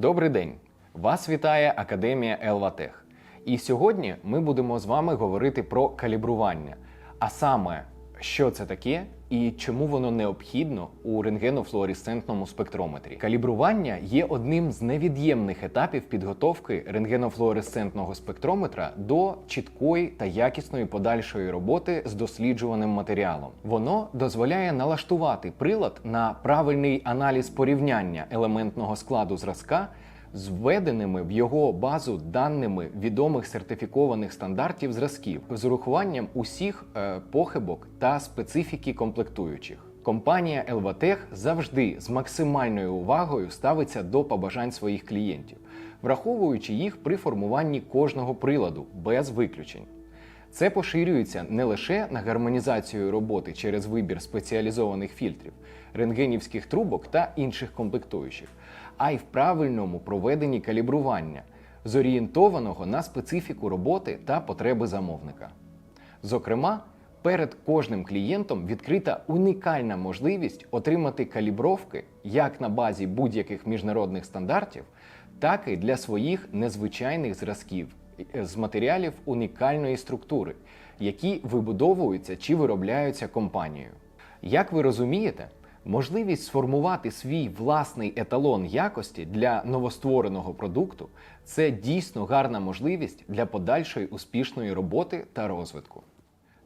Добрий день! Вас вітає Академія Елватех. І сьогодні ми будемо з вами говорити про калібрування, а саме, що це таке і чому воно необхідно у рентгенофлуоресцентному спектрометрі. Калібрування є одним з невід'ємних етапів підготовки рентгенофлуоресцентного спектрометра до чіткої та якісної подальшої роботи з досліджуваним матеріалом. Воно дозволяє налаштувати прилад на правильний аналіз порівняння елементного складу зразка з введеними в його базу даними відомих сертифікованих стандартів зразків з урахуванням усіх е, похибок та специфіки комплектуючих. Компанія Elvatech завжди з максимальною увагою ставиться до побажань своїх клієнтів, враховуючи їх при формуванні кожного приладу без виключень. Це поширюється не лише на гармонізацію роботи через вибір спеціалізованих фільтрів, рентгенівських трубок та інших комплектуючих, а й в правильному проведенні калібрування, зорієнтованого на специфіку роботи та потреби замовника. Зокрема, перед кожним клієнтом відкрита унікальна можливість отримати калібровки як на базі будь-яких міжнародних стандартів, так і для своїх незвичайних зразків з матеріалів унікальної структури, які вибудовуються чи виробляються компанією. Як ви розумієте, можливість сформувати свій власний еталон якості для новоствореного продукту це дійсно гарна можливість для подальшої успішної роботи та розвитку.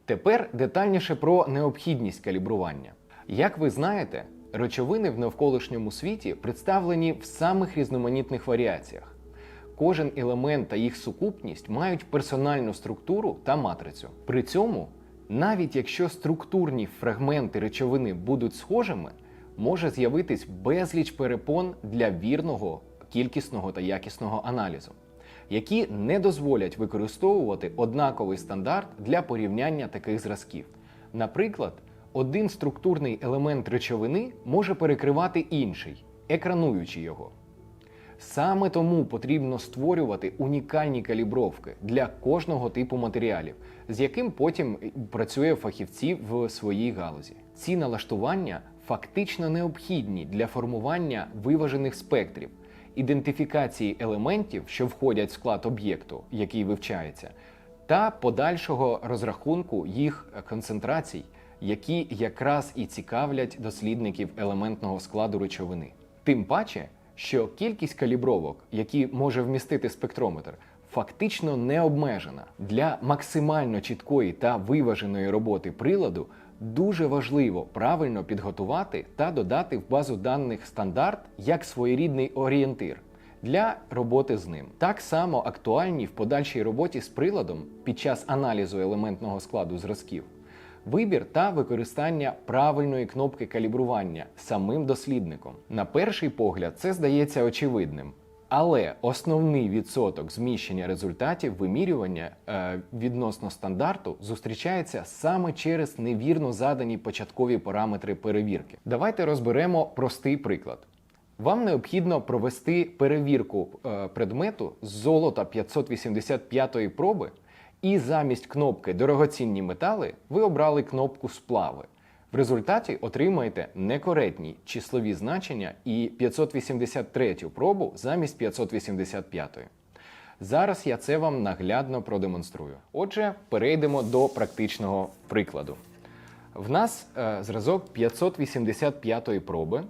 Тепер детальніше про необхідність калібрування. Як ви знаєте, речовини в навколишньому світі представлені в самих різноманітних варіаціях. Кожен елемент та їх сукупність мають персональну структуру та матрицю. При цьому, навіть якщо структурні фрагменти речовини будуть схожими, може з'явитись безліч перепон для вірного, кількісного та якісного аналізу які не дозволять використовувати однаковий стандарт для порівняння таких зразків. Наприклад, один структурний елемент речовини може перекривати інший, екрануючи його. Саме тому потрібно створювати унікальні калібровки для кожного типу матеріалів, з яким потім працює фахівці в своїй галузі. Ці налаштування фактично необхідні для формування виважених спектрів, ідентифікації елементів, що входять в склад об'єкту, який вивчається, та подальшого розрахунку їх концентрацій, які якраз і цікавлять дослідників елементного складу речовини. Тим паче, що кількість калібровок, які може вмістити спектрометр, фактично не обмежена. Для максимально чіткої та виваженої роботи приладу дуже важливо правильно підготувати та додати в базу даних стандарт як своєрідний орієнтир для роботи з ним. Так само актуальні в подальшій роботі з приладом під час аналізу елементного складу зразків. Вибір та використання правильної кнопки калібрування самим дослідником. На перший погляд, це здається очевидним. Але основний відсоток зміщення результатів вимірювання е, відносно стандарту зустрічається саме через невірно задані початкові параметри перевірки. Давайте розберемо простий приклад. Вам необхідно провести перевірку е, предмету з золота 585 проби, і замість кнопки Дорогоцінні метали ви обрали кнопку Сплави. В результаті отримаєте некоректні числові значення і 583 пробу замість 585. Зараз я це вам наглядно продемонструю. Отже, перейдемо до практичного прикладу. В нас е, зразок 585 проби,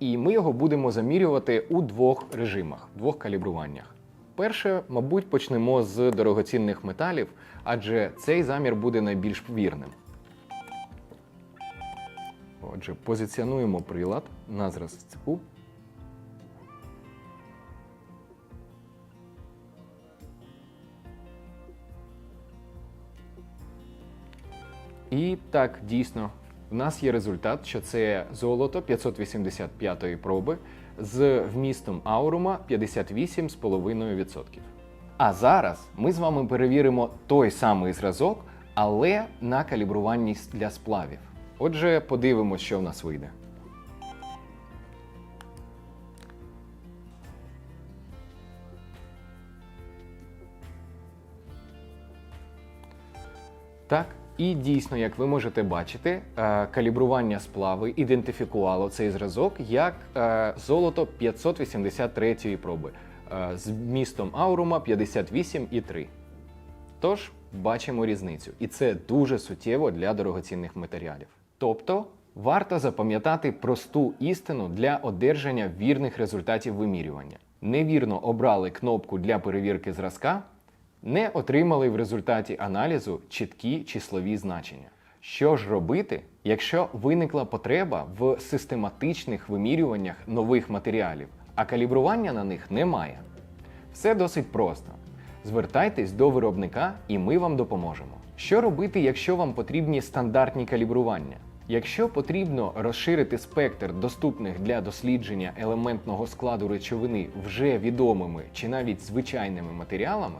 і ми його будемо замірювати у двох режимах, двох калібруваннях. Перше, мабуть, почнемо з дорогоцінних металів, адже цей замір буде найбільш вірним. Отже, позиціонуємо прилад на зразку. І так, дійсно, в нас є результат, що це золото 585-ї проби з вмістом аурума 58,5%. А зараз ми з вами перевіримо той самий зразок, але на калібруванні для сплавів. Отже, подивимось, що в нас вийде. Так, І дійсно, як ви можете бачити, е, калібрування сплави ідентифікувало цей зразок як е, золото 583 проби е, з містом аурума 58,3. Тож бачимо різницю, і це дуже суттєво для дорогоцінних матеріалів. Тобто варто запам'ятати просту істину для одержання вірних результатів вимірювання. Невірно обрали кнопку для перевірки зразка, не отримали в результаті аналізу чіткі числові значення. Що ж робити, якщо виникла потреба в систематичних вимірюваннях нових матеріалів, а калібрування на них немає? Все досить просто. Звертайтесь до виробника і ми вам допоможемо. Що робити, якщо вам потрібні стандартні калібрування? Якщо потрібно розширити спектр доступних для дослідження елементного складу речовини вже відомими чи навіть звичайними матеріалами,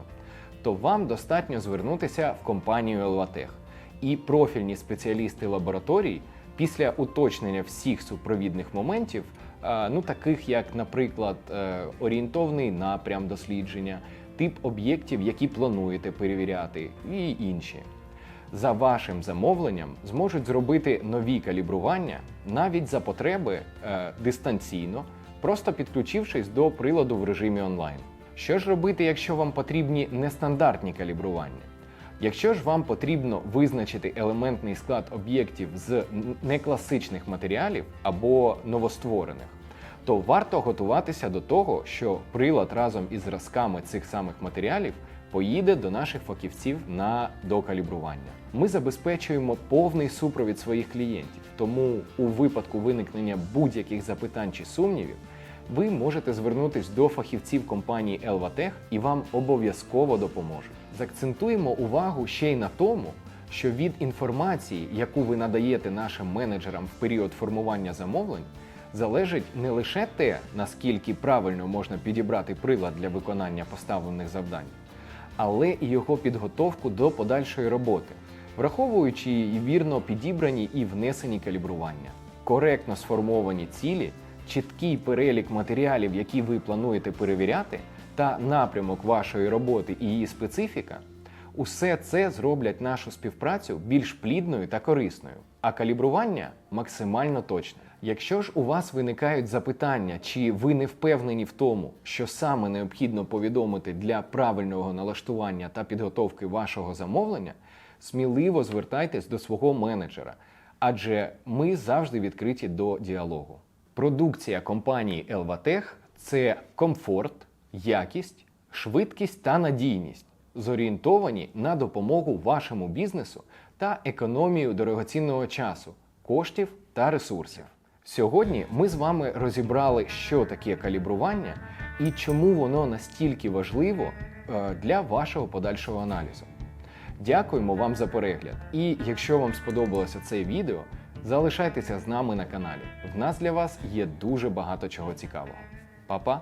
то вам достатньо звернутися в компанію Елватех. І профільні спеціалісти лабораторій після уточнення всіх супровідних моментів, е, ну таких як, наприклад, е, орієнтовний напрям дослідження, тип об'єктів, які плануєте перевіряти, і інші. За вашим замовленням зможуть зробити нові калібрування навіть за потреби е, дистанційно, просто підключившись до приладу в режимі онлайн. Що ж робити, якщо вам потрібні нестандартні калібрування? Якщо ж вам потрібно визначити елементний склад об'єктів з некласичних матеріалів або новостворених, то варто готуватися до того, що прилад разом із зразками цих самих матеріалів поїде до наших фахівців на докалібрування. Ми забезпечуємо повний супровід своїх клієнтів, тому у випадку виникнення будь-яких запитань чи сумнівів ви можете звернутись до фахівців компанії Elvatech і вам обов'язково допоможуть. Закцентуємо увагу ще й на тому, що від інформації, яку ви надаєте нашим менеджерам в період формування замовлень, залежить не лише те, наскільки правильно можна підібрати прилад для виконання поставлених завдань, але і його підготовку до подальшої роботи, враховуючи і вірно підібрані і внесені калібрування, коректно сформовані цілі, чіткий перелік матеріалів, які ви плануєте перевіряти, та напрямок вашої роботи і її специфіка. Усе це зроблять нашу співпрацю більш плідною та корисною, а калібрування максимально точне. Якщо ж у вас виникають запитання, чи ви не впевнені в тому, що саме необхідно повідомити для правильного налаштування та підготовки вашого замовлення, сміливо звертайтесь до свого менеджера, адже ми завжди відкриті до діалогу. Продукція компанії Elvatech – це комфорт, якість, швидкість та надійність, зорієнтовані на допомогу вашому бізнесу та економію дорогоцінного часу, коштів та ресурсів. Сьогодні ми з вами розібрали, що таке калібрування і чому воно настільки важливо е, для вашого подальшого аналізу. Дякуємо вам за перегляд. І якщо вам сподобалося це відео, залишайтеся з нами на каналі. В нас для вас є дуже багато чого цікавого. Па-па!